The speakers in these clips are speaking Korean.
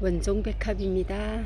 원종 백합입니다.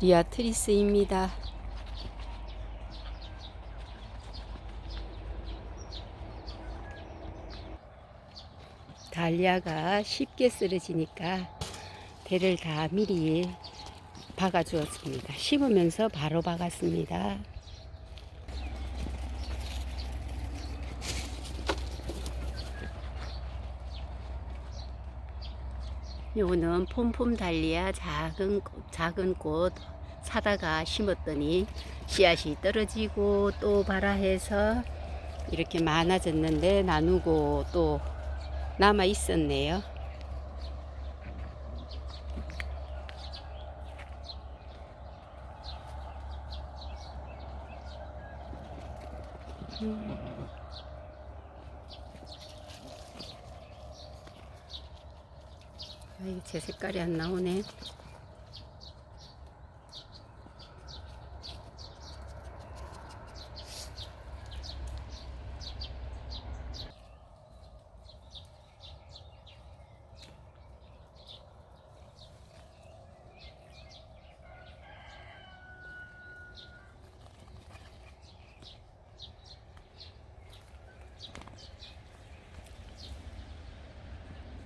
리아트리스입니다. 달리아가 쉽게 쓰러지니까 대를 다 미리 박아 주었습니다. 심으면서 바로 박았습니다. 요거는 폼폼 달리아 작은 꽃- 작은 꽃 사다가 심었더니 씨앗이 떨어지고 또 발아해서 이렇게 많아졌는데 나누고 또 남아 있었네요. 아, 이게 제 색깔이 안 나오네.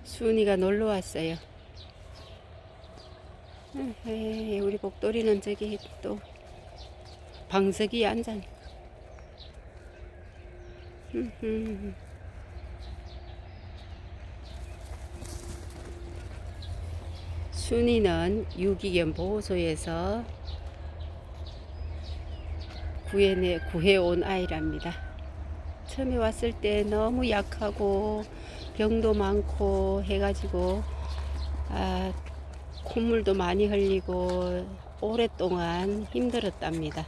수은이가 놀러 왔어요. 에헤이, 우리 복돌이는 저기 또 방석이 앉아. 순이는 유기견 보호소에서 구해내, 구해온 아이랍니다. 처음에 왔을 때 너무 약하고 병도 많고 해가지고 아, 콧물도 많이 흘리고 오랫동안 힘들었답니다.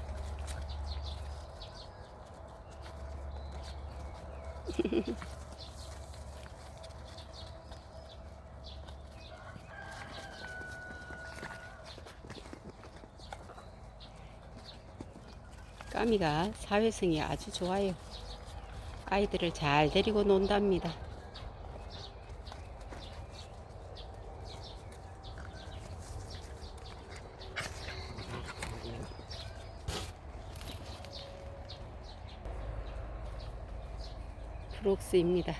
까미가 사회성이 아주 좋아요. 아이들을 잘 데리고 논답니다. 프록스입니다.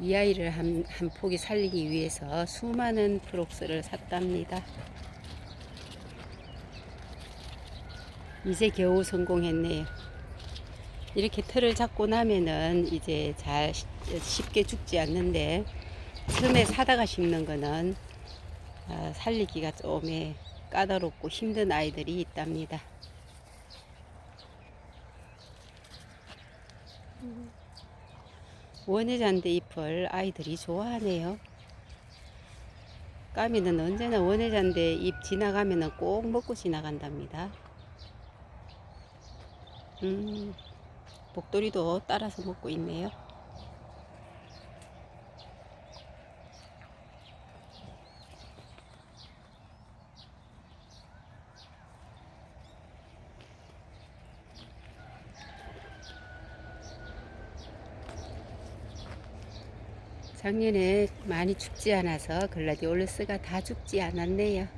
이 아이를 한, 한 포기 살리기 위해서 수많은 프록스를 샀답니다. 이제 겨우 성공했네요. 이렇게 틀을 잡고 나면은 이제 잘 시- 쉽게 죽지 않는데 처음에 사다가 심는 거는 아, 살리기가 좀 예, 까다롭고 힘든 아이들이 있답니다. 원예잔디 잎을 아이들이 좋아하네요. 까미는 언제나 원해자인데 입 지나가면은 꼭 먹고 지나간답니다. 음, 복돌이도 따라서 먹고 있네요. 작년에 많이 춥지 않아서 글라디올루스가 다 죽지 않았네요.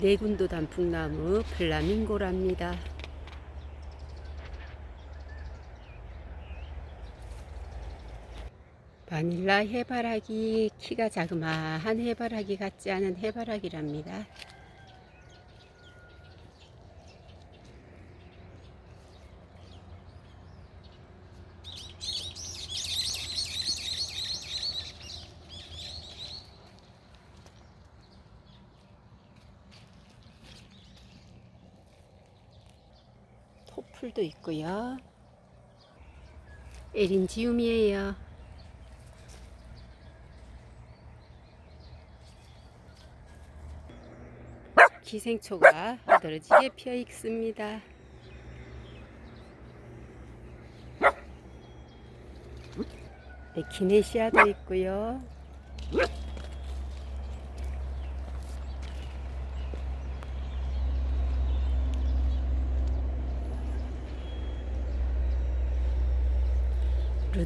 네군도 단풍나무 플라밍고랍니다. 바닐라 해바라기 키가 자그마한 해바라기 같지 않은 해바라기랍니다. 토플도 있고요. 에린지움이에요. 기생초가 떨어지게 피어 있습니다. 네, 키네시아도 있고요.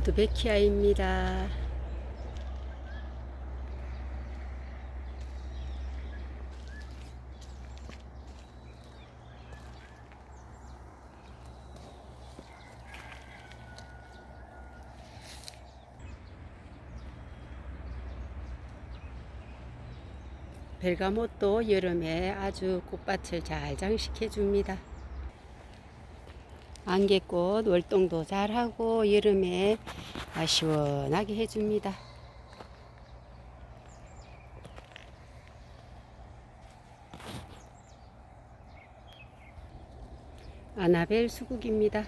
루드베키아입니다. 벨가모도 여름에 아주 꽃밭을 잘 장식해 줍니다. 안개꽃 월동도 잘하고 여름에 아, 시원하게 해줍니다. 아나벨 수국입니다.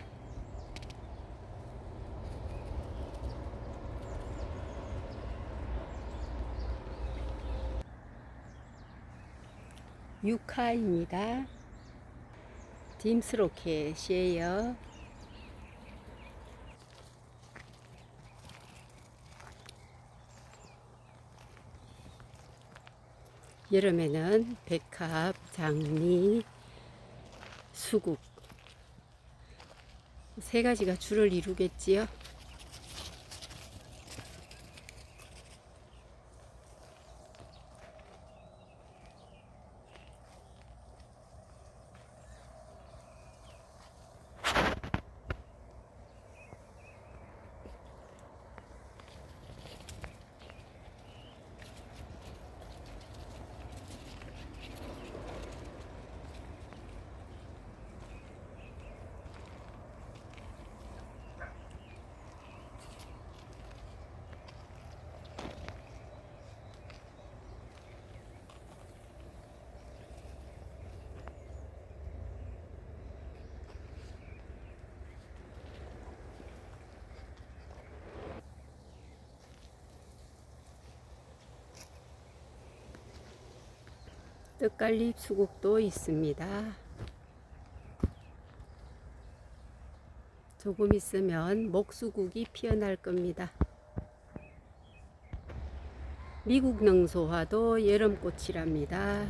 유카입니다. 딤스로켓이에요. 여름에는 백합, 장미, 수국 세 가지가 주를 이루겠지요. 떡갈립 수국도 있습니다. 조금 있으면 목수국이 피어날 겁니다. 미국 능소화도 여름꽃이랍니다.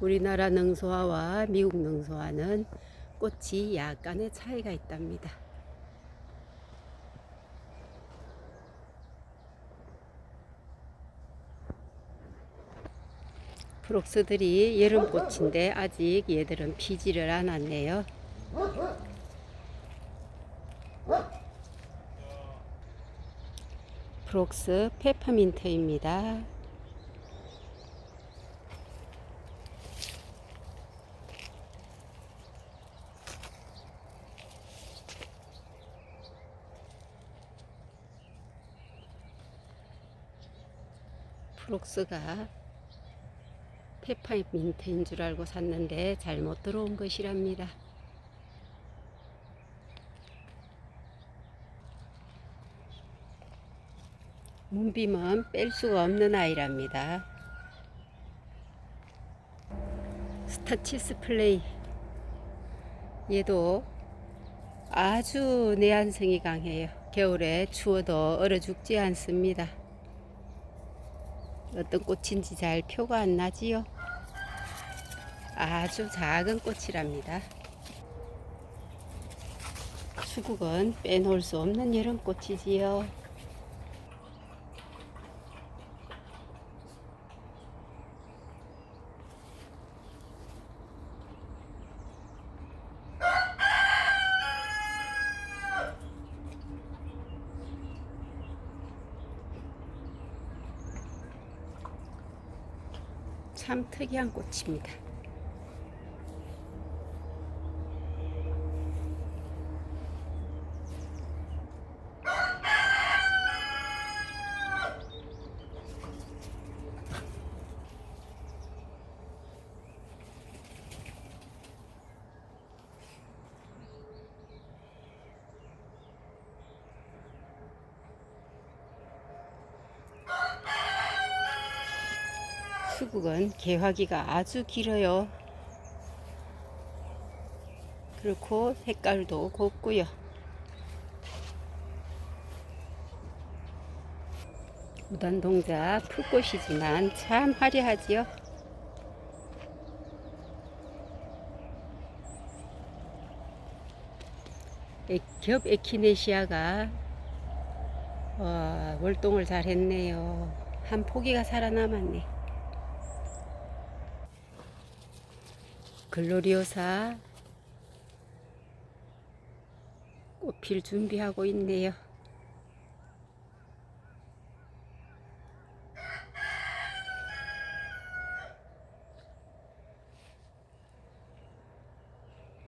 우리나라 능소화와 미국 능소화는 꽃이 약간의 차이가 있답니다. 프록스들이 여름꽃인데 아직 얘들은 피지를 않았네요. 프록스 페퍼민트입니다. 프록스가 페퍼민트인 줄 알고 샀는데 잘못 들어온 것이랍니다. 문빔은 뺄 수가 없는 아이랍니다. 스타치스 플레이 얘도 아주 내한성이 강해요. 겨울에 추워도 얼어 죽지 않습니다. 어떤 꽃인지 잘 표가 안 나지요. 아주 작은 꽃이랍니다. 수국은 빼놓을 수 없는 여름꽃이지요. 참 특이한 꽃입니다. 수국은 개화기가 아주 길어요. 그렇고 색깔도 곱고요. 무단동자 풀꽃이지만 참 화려하지요. 에- 겹 에키네시아가 와, 월동을 잘 했네요. 한 포기가 살아남았네. 글로리오사 꽃필 준비하고 있네요.